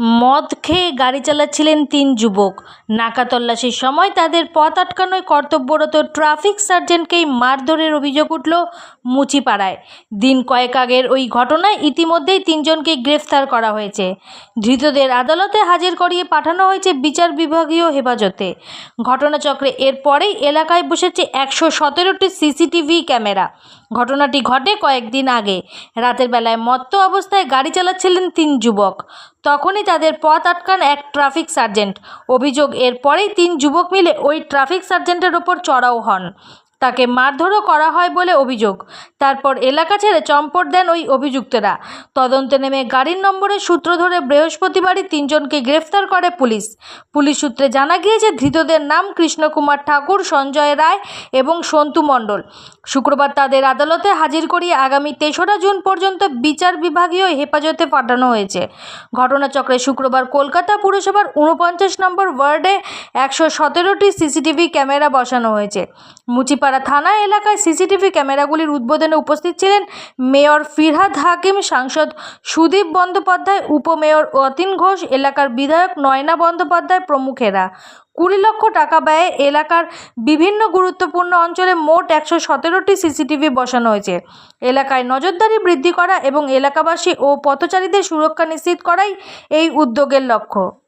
মদ খেয়ে গাড়ি চালাচ্ছিলেন তিন যুবক। নাকা তল্লাশির সময় তাদের পথ আটকানোয় কর্তব্যরত ট্রাফিক সার্জেন্টকেই মারধরের অভিযোগ উঠল মুচিপাড়ায়। দিন কয়েক আগের ওই ঘটনায় ইতিমধ্যেই তিনজনকে গ্রেফতার করা হয়েছে। ধৃতদের আদালতে হাজির করিয়ে পাঠানো হয়েছে বিচার বিভাগীয় হেফাজতে। ঘটনাচক্রে এরপরেই এলাকায় বসেছে একশো সতেরোটি সিসিটিভি ক্যামেরা। ঘটনাটি ঘটে কয়েকদিন আগে। রাতের বেলায় মত্ত অবস্থায় গাড়ি চালাচ্ছিলেন তিন যুবক। তখনই তাদের পথ আটকান এক ট্রাফিক সার্জেন্ট। অভিযোগ, এরপরেই তিন যুবক মিলে ওই ট্রাফিক সার্জেন্টের ওপর চড়াও হন। তাকে মারধরও করা হয় বলে অভিযোগ। তারপর এলাকা ছেড়ে চম্পট দেন ওই অভিযুক্তরা। তদন্তে নেমে গাড়ির নম্বরের সূত্র ধরে বৃহস্পতিবারই তিনজনকে গ্রেফতার করে পুলিশ। পুলিশ সূত্রে জানা গিয়েছে, ধৃতদের নাম কৃষ্ণকুমার ঠাকুর, সঞ্জয় রায় এবং সন্তু মণ্ডল। শুক্রবার তাদের আদালতে হাজির করিয়ে আগামী তেসরা জুন পর্যন্ত বিচার বিভাগীয় হেফাজতে পাঠানো হয়েছে। ঘটনাচক্রে শুক্রবার কলকাতা পুরসভার উনপঞ্চাশ নম্বর ওয়ার্ডে একশো সতেরোটি সিসিটিভি ক্যামেরা বসানো হয়েছে। মুচিপাড়া থানা এলাকায় সিসিটিভি ক্যামেরাগুলির উদ্বোধনে উপস্থিত ছিলেন মেয়র ফিরহাদ হাকিম, সাংসদ সুদীপ বন্দ্যোপাধ্যায়, উপমেয়র অতীন ঘোষ, এলাকার বিধায়ক নয়না বন্দ্যোপাধ্যায় প্রমুখেরা। কুড়ি লক্ষ টাকা ব্যয়ে এলাকার বিভিন্ন গুরুত্বপূর্ণ অঞ্চলে মোট একশো সতেরোটি সিসিটিভি বসানো হয়েছে। এলাকায় নজরদারি বৃদ্ধি করা এবং এলাকাবাসী ও পথচারীদের সুরক্ষা নিশ্চিত করাই এই উদ্যোগের লক্ষ্য।